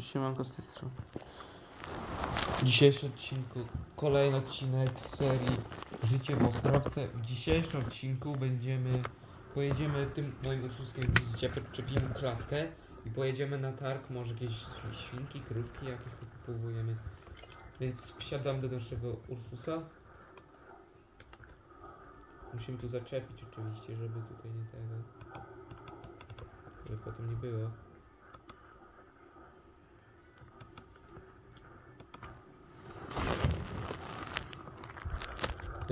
Siemanko z tej strony. W dzisiejszym odcinku kolejny odcinek z serii Życie w Ostrowce. W dzisiejszym odcinku będziemy pojedziemy tym moim ursuskiem, widzicie, podczepimy klatkę i pojedziemy na targ, może jakieś świnki, krówki jakieś kupujemy. Więc wsiadam do naszego Ursusa. Musimy tu zaczepić oczywiście, żeby tutaj nie tego. Żeby potem nie było.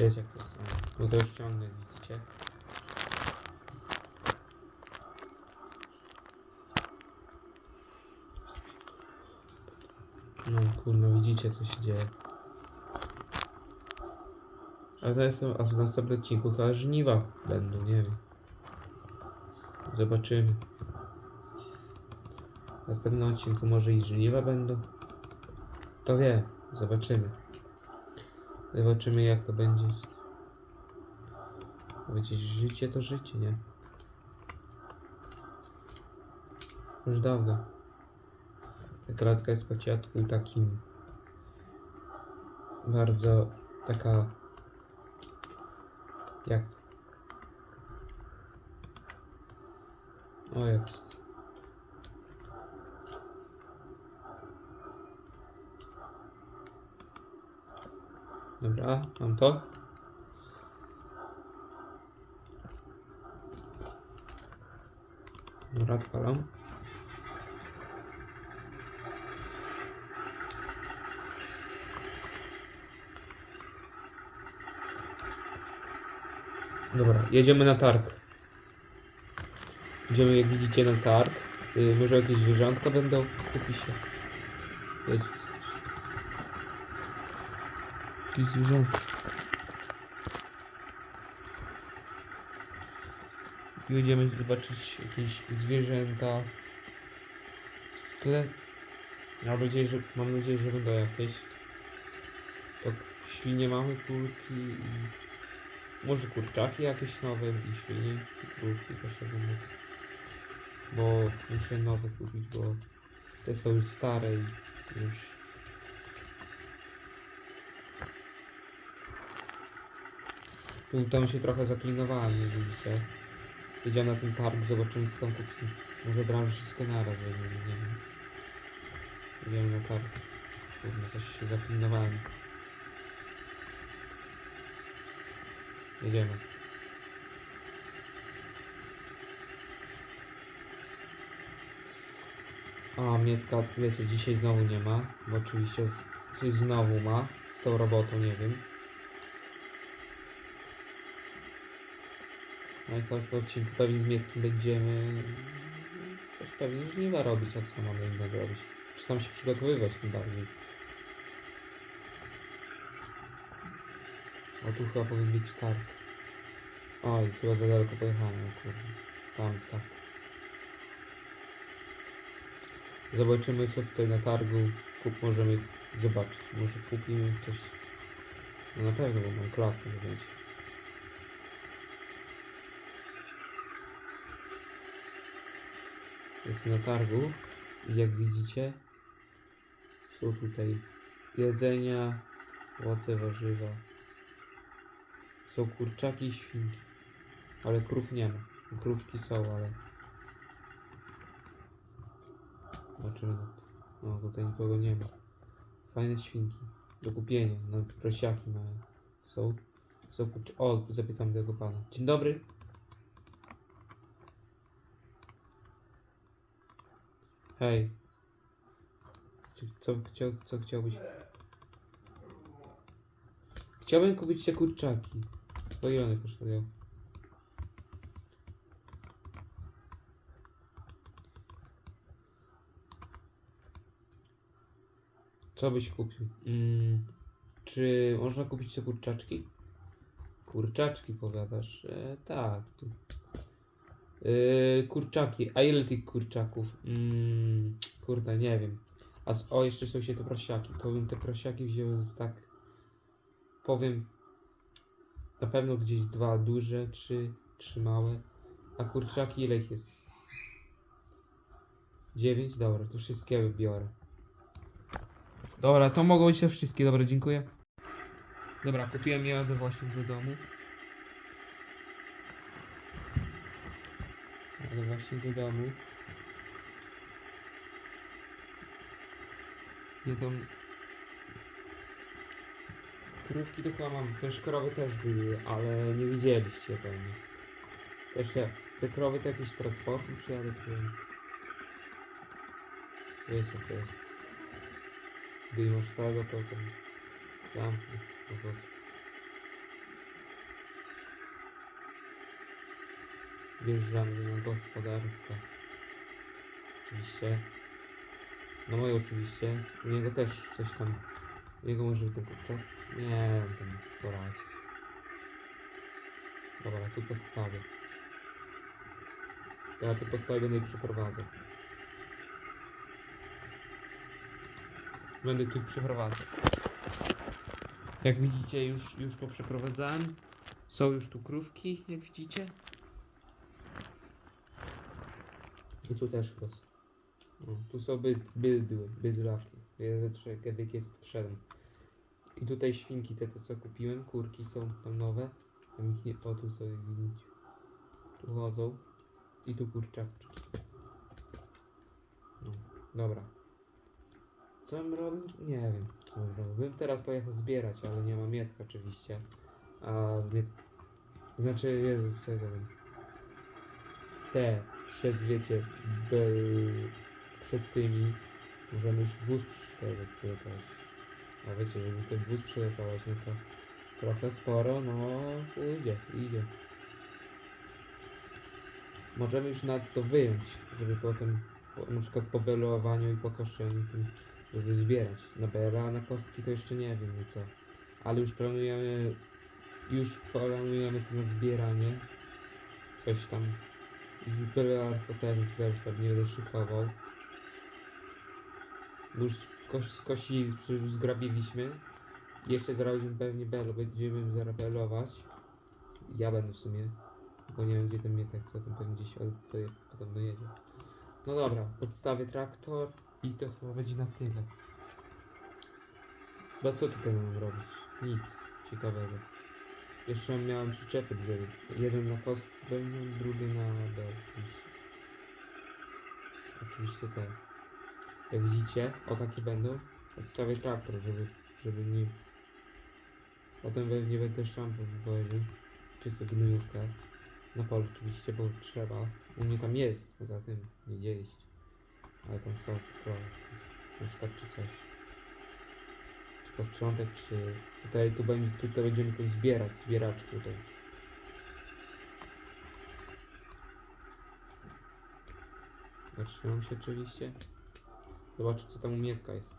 Wiecie jak to jest. No to już ciągnę, widzicie? No kurno, widzicie co się dzieje. A to jest, a w następnym odcinku chyba żniwa będą, nie wiem. Zobaczymy. W następnym odcinku może i żniwa będą. To wie, zobaczymy. Zobaczymy jak to będzie. Wiecie, życie to życie, nie? Już dawno. Ta kratka jest po ciatku takim bardzo taka jak o jest dobra mam to dobra odpalam Dobra, jedziemy na targ. Idziemy, jak widzicie, na targ. Y, może jakieś zwierzątka będą? Kupi się. Jest. Jakieś zwierzątka. I Będziemy zobaczyć jakieś zwierzęta w sklep. Mam nadzieję, że, mam nadzieję, że będą jakieś. To świnie mamy, kurki i może kurczaki jakieś nowe i świnie i krówki też będą. Bo muszę nowe kupić, bo te są już stare i już. Tu tam się trochę zaklinowałem, nie widzicie. Idziemy na ten targ, zobaczymy co tam kupimy. Może razu wszystko naraz nie wiem. Idziemy na targ. Kurde, coś się zaklinowałem. Jedziemy. A, Mietka, wiecie, dzisiaj znowu nie ma, bo oczywiście coś znowu ma z tą robotą, nie wiem. No i tak odcinku pewnie z będziemy coś pewnie żniwa robić, a co mamy innego robić? Czy tam się przygotowywać tym bardziej? O tu chyba powinien być targ. Oj, chyba za daleko pojechałem, kurde. Tam tak. Zobaczymy co tutaj na targu kup możemy zobaczyć. Może kupimy coś. No na pewno, bo mam klatkę więc. Jest na targu i jak widzicie są tutaj jedzenia, owoce, warzywa. Są kurczaki i świnki. Ale krów nie ma. Krówki są, ale... Zobaczymy. No tutaj nikogo nie ma. Fajne świnki. Do kupienia. No prosiaki mają. Są. Są kurcz... O, zapytam tego pana. Dzień dobry. Hej. Co, chciał, co chciałbyś? Chciałbym kupić te kurczaki. Po ile one kosztują? Co byś kupił? Mm, czy można kupić te kurczaczki? Kurczaczki powiadasz? E, tak. E, kurczaki. A ile tych kurczaków? Mm, kurde, nie wiem. A z, o, jeszcze są się te prosiaki. To bym te prosiaki wziął z tak. Powiem. Na pewno gdzieś dwa duże, trzy, trzy małe. A kurczaki ile ich jest? 9, dobra, to wszystkie wybiorę. Dobra, to mogą być te wszystkie, dobra, dziękuję. Dobra, kupiłem jadę właśnie do domu. Jadę właśnie do domu. Jedą... Krówki to chyba mam, też krowy też były, ale nie widzieliście pewnie. Też ja, te krowy to jakieś transporty przyjadę, czy... Wiecie, to jest... Gdy masz tego, to tam... Zamknij, po prostu. Wjeżdżamy na gospodarkę. Oczywiście. No moje oczywiście. U niego też coś tam. U niego może być ten kurczak? Nie, ten poradzi. Dobra, tu podstawię. Ja tu podstawię będę przeprowadzał. Będę tu przeprowadzał. Jak widzicie, już, już poprzeprowadzałem. Są już tu krówki, jak widzicie. I tu też są. O, tu są byd, bydły, bydlaki. Kiedyś jest wszedłem. I tutaj świnki te, te co kupiłem, kurki są tam nowe. Tam ich nie, o tu jak widzicie. Tu chodzą. I tu kurczaczki. No, dobra. Co bym robił? Nie wiem, co bym robił. Bym teraz pojechał zbierać, ale nie mam mietka oczywiście. A z miet... Znaczy, Jezu, co ja wiem. Te, przed, be... przed tymi możemy już wóz przygotować. A wiecie, żeby ten wóz przygotować, no to trochę sporo, no idzie, idzie. Możemy już nad to wyjąć, żeby potem po, na przykład po belowaniu i po koszeniu tym, żeby zbierać. Na bela, na kostki to jeszcze nie wiem co. Ale już planujemy już planujemy to na zbieranie. Coś tam. To też, też pewnie będę szykował. Bo Już skoś, skosi, już zgrabiliśmy. Jeszcze zrobimy pewnie belo, będziemy zaraz belować. Ja będę w sumie. Bo nie wiem gdzie ten mietek, co tam pewnie gdzieś od, to podobno jedzie. No dobra, podstawię traktor i to chyba będzie na tyle. No co tutaj mam robić? Nic ciekawego. Jeszcze miałem przyczepy dwie. Jeden na kost będą, drugi na B. Oczywiście te. Jak widzicie, o takie będą. Odstawię traktor, żeby, żeby nie... Potem pewnie będę szampon wywoził. Czysto gnojówkę. Na polu oczywiście, bo trzeba. U mnie tam jest, poza tym nie widzieliście. Ale tam są krowy. Na przykład czy coś. Posprzątać, czy... Tutaj, tu będzie, tutaj będziemy coś zbierać, zbieraczki tutaj. Zatrzymam się oczywiście. Zobaczę co tam u Mietka jest.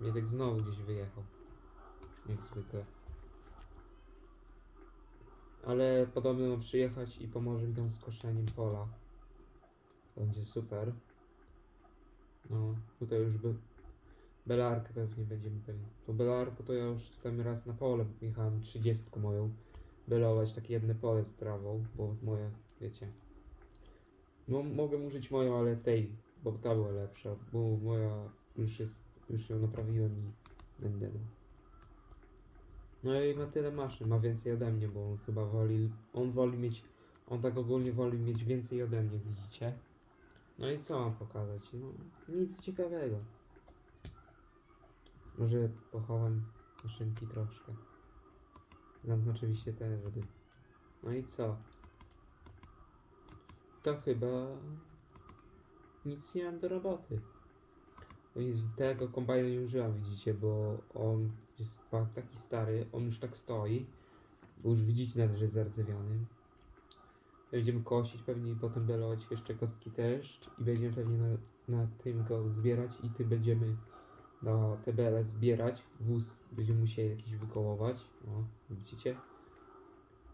Mietek znowu gdzieś wyjechał. Jak zwykle. Ale podobno ma przyjechać i pomoże mi tam z koszeniem pola. Będzie super. No, tutaj już by... Belarkę pewnie będziemy pewnie. To belarku to ja już tam raz na pole jechałem 30 moją belować, takie jedne pole z trawą, bo moje, wiecie. No mogę użyć moją, ale tej, bo ta była lepsza, bo moja już jest, już ją naprawiłem i będę. No. No i ma tyle maszyn, ma więcej ode mnie, bo on chyba woli, on woli mieć, on tak ogólnie woli mieć więcej ode mnie, widzicie? No i co mam pokazać? No nic ciekawego. Może pochowam maszynki troszkę. Zamknę oczywiście te, żeby... No i co? To chyba... Nic nie mam do roboty. No tego kombajna nie użyłam, widzicie, bo on jest taki stary, on już tak stoi. Bo już widzicie nawet, że jest zardzewiony. Będziemy kosić pewnie i potem belować jeszcze kostki też i będziemy pewnie na, na tym go zbierać i ty będziemy na te bele zbierać. Wóz będziemy musieli jakiś wykołować. O, widzicie?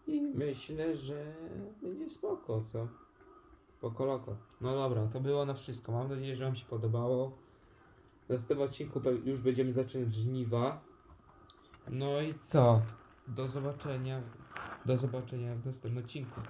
I myślę, że będzie spoko, co? Spoko loko. No dobra, to było na wszystko. Mam nadzieję, że Wam się podobało. W następnym odcinku już będziemy zaczynać żniwa. No i co? Do zobaczenia. Do zobaczenia w następnym odcinku.